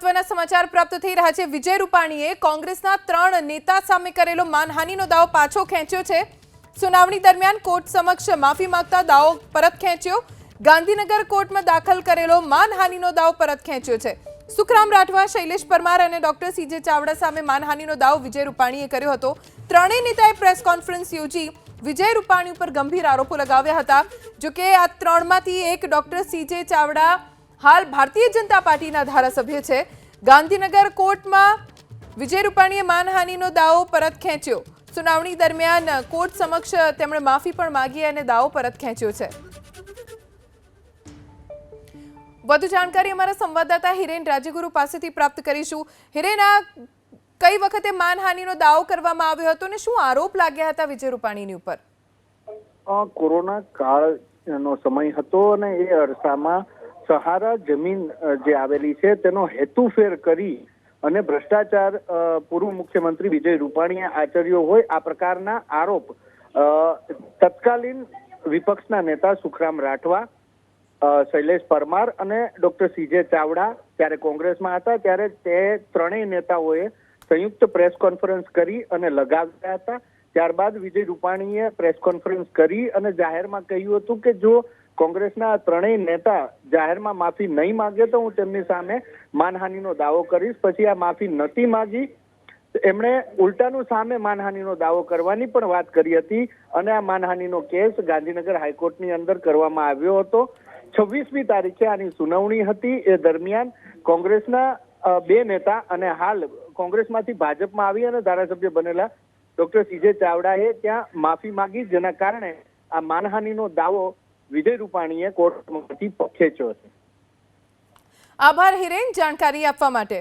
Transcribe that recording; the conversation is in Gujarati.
મહત્વના સમાચાર પ્રાપ્ત થઈ રહ્યા છે. વિજય રૂપાણીએ કોંગ્રેસના ત્રણ નેતા સામે કરેલો માનહાનિનો દાવો પાછો ખેંચ્યો છે. સુનાવણી દરમિયાન કોર્ટ સમક્ષ માફી માંગતા દાવો પરત ખેંચ્યો. ગાંધીનગર કોર્ટમાં દાખલ કરેલો માનહાનિનો દાવો પરત ખેંચ્યો છે. સુખરામ રાઠવા, શૈલેષ પરમાર અને ડોક્ટર સીજે ચાવડા સામે માનહાનિનો દાવો વિજય રૂપાણીએ કર્યો હતો. ત્રણેય નેતાએ પ્રેસ કોન્ફરન્સ યોજી વિજય રૂપાણી ઉપર ગંભીર આરોપો લગાવ્યા હતા. જોકે આ ત્રણમાંથી એક ડોક્ટર સીજે ચાવડા હાલ ભારતીય જનતા પાર્ટીના ધારાસભ્ય છે. ગાંધીનગર કોર્ટમાં વિજય રૂપાણીએ માનહાનિનો દાવો પરત ખેંચ્યો. સુનાવણી દરમિયાન કોર્ટ સમક્ષ તેમણે માફી પણ માગી અને દાવો પરત ખેંચ્યો છે. વધુ જાણકારી અમારા સંવાદદાતા હિરેન રાજ્યગુરુ પાસેથી પ્રાપ્ત કરીશું. હિરેન, આ કઈ વખતે માનહાનિનો દાવો કરવામાં આવ્યો હતો અને શું આરોપ લાગ્યા હતા વિજય રૂપાણીની ઉપર? કોરોના કાળનો સમય હતો અને એ અરસામાં સહારા જમીન જે આવેલી છે તેનો હેતુફેર કરી અને ભ્રષ્ટાચાર પૂર્વ મુખ્યમંત્રી વિજય રૂપાણીએ આચર્યો હોય આ પ્રકારના આરોપ તત્કાલીન વિપક્ષના નેતા સુખરામ રાઠવા શૈલેષ પરમાર અને ડોક્ટર સીજે ચાવડા ત્યારે કોંગ્રેસમાં હતા, ત્યારે તે ત્રણેય નેતાઓએ સંયુક્ત પ્રેસ કોન્ફરન્સ કરી અને લગાવ્યા હતા. ત્યારબાદ વિજય રૂપાણીએ પ્રેસ કોન્ફરન્સ કરી અને જાહેરમાં કહ્યું હતું કે જો કોંગ્રેસના ત્રણેય નેતા જાહેરમાં માફી નહીં માંગે તો હું તેમની સામે માનહાનિનો દાવો કરીશ. પછી આ માફી નથી માંગી. એમણે ઉલટાનું સામે માનહાનિનો દાવો કરવાની પણ વાત કરી હતી અને આ માનહાનિનો કેસ ગાંધીનગર હાઈકોર્ટની અંદર કરવામાં આવ્યો હતો. છવ્વીસમી તારીખે આની સુનાવણી હતી. એ દરમિયાન કોંગ્રેસના બે નેતા અને હાલ કોંગ્રેસમાંથી ભાજપમાં આવી અને ધારાસભ્ય બનેલા ડોક્ટર સીજે ચાવડાએ ત્યાં માફી માંગી, જેના કારણે આ માનહાનિનો દાવો વિજય રૂપાણીએ કોર્ટમાંથી ખેંચ્યો છે. આભાર હિરેન જાણકારી આપવા માટે.